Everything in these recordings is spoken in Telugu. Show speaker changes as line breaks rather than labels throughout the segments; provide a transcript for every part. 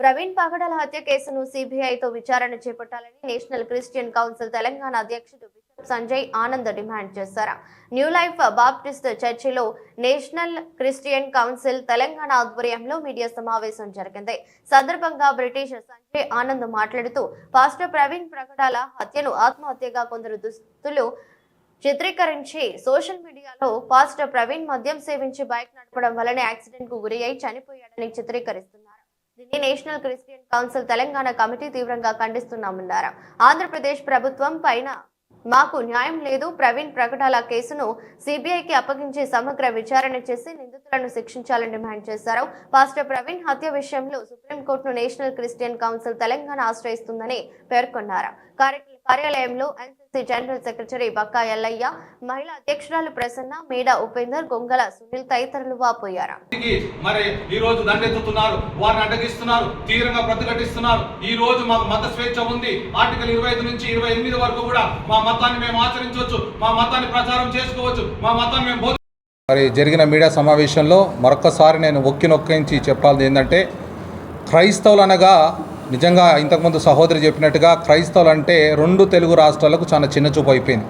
ప్రవీణ్ పగడాల హత్య కేసును సిబిఐతో విచారణ చేపట్టాలని నేషనల్ క్రిస్టియన్ కౌన్సిల్ తెలంగాణ అధ్యక్షుడు బిషప్ సంజయ్ ఆనంద్ డిమాండ్ చేశారు. న్యూ లైఫ్ బాప్టిస్ట్ చర్చిలో నేషనల్ క్రిస్టియన్ కౌన్సిల్ తెలంగాణ ఆధ్వర్యంలో మీడియా సమావేశం జరిగింది. సందర్భంగా బ్రిటిష్ సంజయ్ ఆనంద్ మాట్లాడుతూ పాస్టర్ ప్రవీణ్ ప్రగడాల హత్యను ఆత్మహత్యగా కొందరు దుస్తులు చిత్రీకరించి సోషల్ మీడియాలో పాస్టర్ ప్రవీణ్ మద్యం సేవించి బైక్ నడపడం వలన యాక్సిడెంట్కు గురి అయి చనిపోయాడని చిత్రీకరిస్తున్నారు. దీన్ని national Christian council Telangana committee తీవ్రంగా ఖండిస్తున్నామన్నారు ఆంధ్రప్రదేశ్ ప్రభుత్వం పైన మాకు న్యాయం లేదు. ప్రవీణ్ ప్రకటాల కేసును సిబిఐకి అప్పగించి సమగ్ర విచారణ చేసి నిందితులను శిక్షించాలని డిమాండ్ చేశారు. పాస్టర్ ప్రవీణ్ హత్య విషయంలో సుప్రీంకోర్టును నేషనల్ క్రిస్టియన్ కౌన్సిల్ తెలంగాణ ఆశ్రయిస్తుందని పేర్కొన్నారు. కార్యక్రమం కార్యాలయంలో NCC general secretary Bakka Ellaiah మహిళా అధ్యక్షురాలు ప్రసన్న మేడ ఉపేందర్ గొంగల సునీల్ తదితరులు వాపోయారు.
మరి ఈ రోజు దండెత్తుతున్నారు వారిని అడ్డగిస్తున్నారు తీవ్రంగా ప్రతిఘటిస్తున్నారు. ఈ రోజు మాకు మత స్వేచ్ఛ ఉంది. ఆర్టికల్ ఇరవై ఐదు నుంచి ఇరవై ఎనిమిది వరకు కూడా మా మతాన్ని మేము ఆచరించవచ్చు మా మతాన్ని ప్రచారం చేసుకోవచ్చు మా మతాన్ని మేము
మరి జరిగిన మీడియా సమావేశంలో మరొకసారి నేను ఒక్కి నొక్కించి చెప్పాలి ఏంటంటే క్రైస్తవులు అనగా నిజంగా ఇంతకుముందు సహోదరి చెప్పినట్టుగా క్రైస్తవులు అంటే రెండు తెలుగు రాష్ట్రాలకు చాలా చిన్న చూపు అయిపోయింది.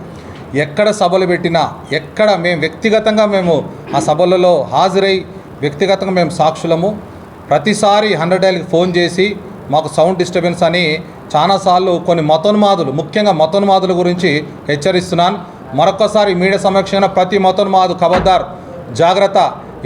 ఎక్కడ సభలు పెట్టినా ఎక్కడ మేము వ్యక్తిగతంగా మేము ఆ సభలలో హాజరై వ్యక్తిగతంగా మేము సాక్షులము. ప్రతిసారి హండ్రెడ్ డైల్కి ఫోన్ చేసి మాకు సౌండ్ డిస్టర్బెన్స్ అని చాలాసార్లు కొన్ని మతోన్మాదులు ముఖ్యంగా మతోన్మాదుల గురించి హెచ్చరిస్తున్నాను. మరొకసారి మీడియా సమక్షంగా ప్రతి మతోన్మాదు ఖబర్దార్ జాగ్రత్త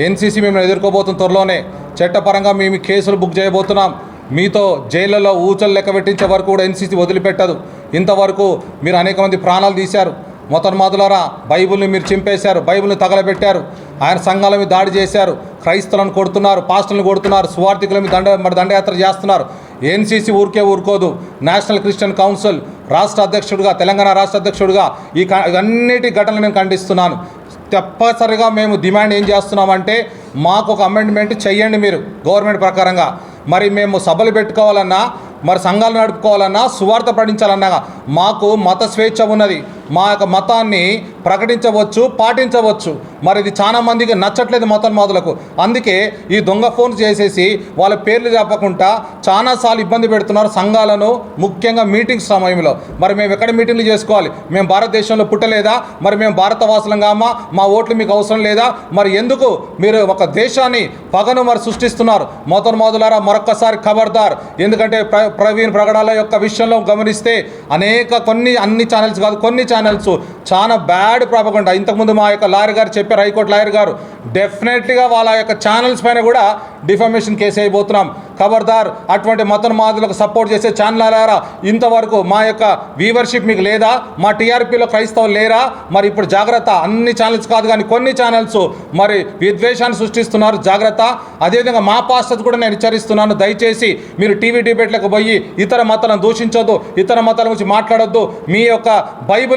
ఎన్సీసీ మేము ఎదుర్కోబోతున్న త్వరలోనే చట్టపరంగా మేము కేసులు బుక్ చేయబోతున్నాం. మీతో జైళ్ళలో ఊచలు లెక్క పెట్టించే వరకు కూడా ఎన్సీసీ వదిలిపెట్టదు. ఇంతవరకు మీరు అనేక మంది ప్రాణాలు తీశారు. మొతన్మాదులారా బైబిల్ని మీరు చింపేశారు బైబిల్ని తగలబెట్టారు. ఆయన సంఘాల మీద దాడి చేశారు క్రైస్తవులను కొడుతున్నారు పాస్టర్లను కొడుతున్నారు సువార్థికుల మీద దండ మరి దండయాత్ర చేస్తున్నారు. ఎన్సీసీ ఊరికే ఊరుకోదు. నేషనల్ క్రిస్టియన్ కౌన్సిల్ రాష్ట్ర అధ్యక్షుడిగా తెలంగాణ రాష్ట్ర అధ్యక్షుడిగా ఈ అన్నిటి ఘటనలు నేను ఖండిస్తున్నాను. తప్పనిసరిగా మేము డిమాండ్ ఏం చేస్తున్నామంటే మాకు ఒక అమెండ్మెంట్ చెయ్యండి మీరు గవర్నమెంట్ ప్రకారంగా. మరి మేము సభలు పెట్టుకోవాలన్నా మరి సంఘాలు నడుపుకోవాలన్నా సువార్త ప్రకటించాలన్నా మాకు మత స్వేచ్ఛ ఉన్నది. మా యొక్క మతాన్ని ప్రకటించవచ్చు పాటించవచ్చు. మరి ఇది చాలా మందికి నచ్చట్లేదు మతోన్మాదులకు. అందుకే ఈ దొంగ ఫోన్ చేసేసి వాళ్ళ పేర్లు చెప్పకుండా చాలాసార్లు ఇబ్బంది పెడుతున్నారు సంఘాలను ముఖ్యంగా మీటింగ్స్ సమయంలో. మరి మేము ఎక్కడ మీటింగ్లు చేసుకోవాలి? మేము భారతదేశంలో పుట్టలేదా? మరి మేము భారతవాసులం కామా? మా ఓట్లు మీకు అవసరం లేదా? మరి ఎందుకు మీరు ఒక దేశాన్ని పగను మరి సృష్టిస్తున్నారు? మతోన్మాదులారా మరొక్కసారి ఖబర్దార్. ఎందుకంటే ప్ర ప్రవీణ్ ప్రగడాల యొక్క విషయంలో గమనిస్తే అనేక కొన్ని అన్ని ఛానల్స్ కాదు కొన్ని ఛానల్స్ చాలా బ్యాడ్ ప్రాపకుండా ఇంతకుముందు మా యొక్క లాయర్ గారు చెప్పారు హైకోర్టు లాయర్ గారు డెఫినెట్లీగా వాళ్ళ యొక్క ఛానల్స్ పైన కూడా డిఫర్మేషన్ కేసు అయిపోతున్నాం. ఖబర్దార్ అటువంటి మతోన్మాదులకు సపోర్ట్ చేసే ఛానల్లారా ఇంతవరకు మా యొక్క వ్యూవర్షిప్ మీకు లేదా? మా టీఆర్పీలో క్రైస్తవులు లేరా? మరి ఇప్పుడు జాగ్రత్త అన్ని ఛానల్స్ కాదు కానీ కొన్ని ఛానల్స్ మరి విద్వేషాన్ని సృష్టిస్తున్నారు జాగ్రత్త. అదేవిధంగా మా పాస్టర్ కూడా నేను హెచ్చరిస్తున్నాను దయచేసి మీరు టీవీ డిబేట్లకు పోయి ఇతర మతాలను దూషించొద్దు ఇతర మతాల గురించి మాట్లాడొద్దు. మీ యొక్క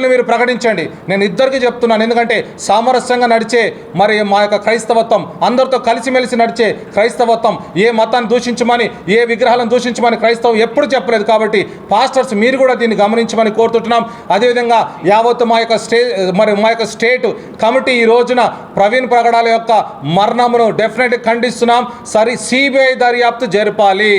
బైబిల్ని మీరు ప్రకటించండి. నేను ఇద్దరికి చెప్తున్నాను. ఎందుకంటే సామరస్యంగా నడిచే మరి మా యొక్క క్రైస్తవత్వం అందరితో కలిసిమెలిసి నడిచే క్రైస్తవత్వం ఏ మతాన్ని దూషించమని ఏ విగ్రహాలను దూషించమని క్రైస్తవం ఎప్పుడు చెప్పలేదు. కాబట్టి పాస్టర్స్ మీరు కూడా దీన్ని గమనించమని కోరుతుంటున్నాం. అదేవిధంగా యావత్తు మా యొక్క స్టే మరి మా యొక్క స్టేట్ కమిటీ ఈ రోజున ప్రవీణ్ ప్రగడాల యొక్క మరణమును డెఫినెట్గా ఖండిస్తున్నాం. సరి సిబిఐ దర్యాప్తు జరపాలి.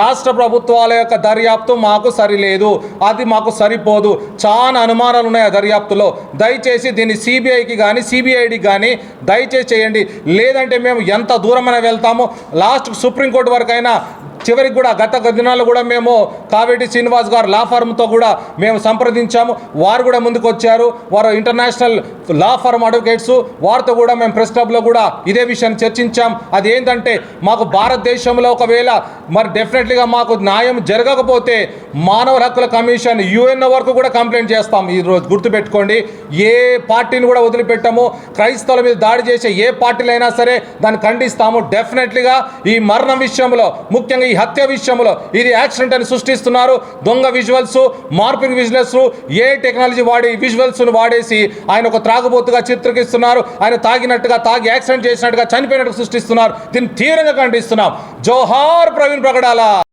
రాష్ట్ర ప్రభుత్వాల యొక్క దర్యాప్తు మాకు సరిలేదు. అది మాకు సరిపోదు. చాలా అనుమానాలు ఉన్నాయి ఆ దర్యాప్తులో. దయచేసి దీన్ని సిబిఐకి కానీ సిబిఐడికి కానీ దయచేసి చేయండి. లేదంటే మేము ఎంత దూరమైనా వెళ్తామో. లాస్ట్ సుప్రీంకోర్టు వరకు అయినా చివరికి కూడా గత దినాల్లో కూడా మేము కావేటి శ్రీనివాస్ గారు లా ఫర్మ్తో కూడా మేము సంప్రదించాము. వారు కూడా ముందుకు వచ్చారు వారు ఇంటర్నేషనల్ లా ఫర్మ్ అడ్వకేట్స్. వారితో కూడా మేము ప్రెస్ క్లబ్లో కూడా ఇదే విషయాన్ని చర్చించాం. అది ఏంటంటే మాకు భారతదేశంలో ఒకవేళ మరి డెఫినెట్లీగా మాకు న్యాయం జరగకపోతే మానవ హక్కుల కమిషన్ యుఎన్ఓ వరకు కూడా కంప్లైంట్ చేస్తాం. ఈ రోజు గుర్తుపెట్టుకోండి. ఏ పార్టీని కూడా వదిలిపెట్టాము. క్రైస్తవుల మీద దాడి చేసే ఏ పార్టీలైనా సరే దాన్ని ఖండిస్తాము. డెఫినెట్లీగా ఈ మరణం విషయంలో ముఖ్యంగా ఈ హత్య విషయంలో ఇది యాక్సిడెంట్ అని సృష్టిస్తున్నారు. దొంగ విజువల్స్ మార్పింగ్ విజువల్స్ ఏ టెక్నాలజీ వాడి విజువల్స్ వాడేసి ఆయన ఒక త్రాగుబోతుగా చిత్రకిస్తున్నారు ఆయన తాగినట్టుగా తాగి యాక్సిడెంట్ చేసినట్టుగా చనిపోయినట్టుగా సృష్టిస్తున్నారు. దీన్ని తీవ్రంగా ఖండిస్తున్నాం. జోహార్ ప్రవీణ్ ప్రగడాల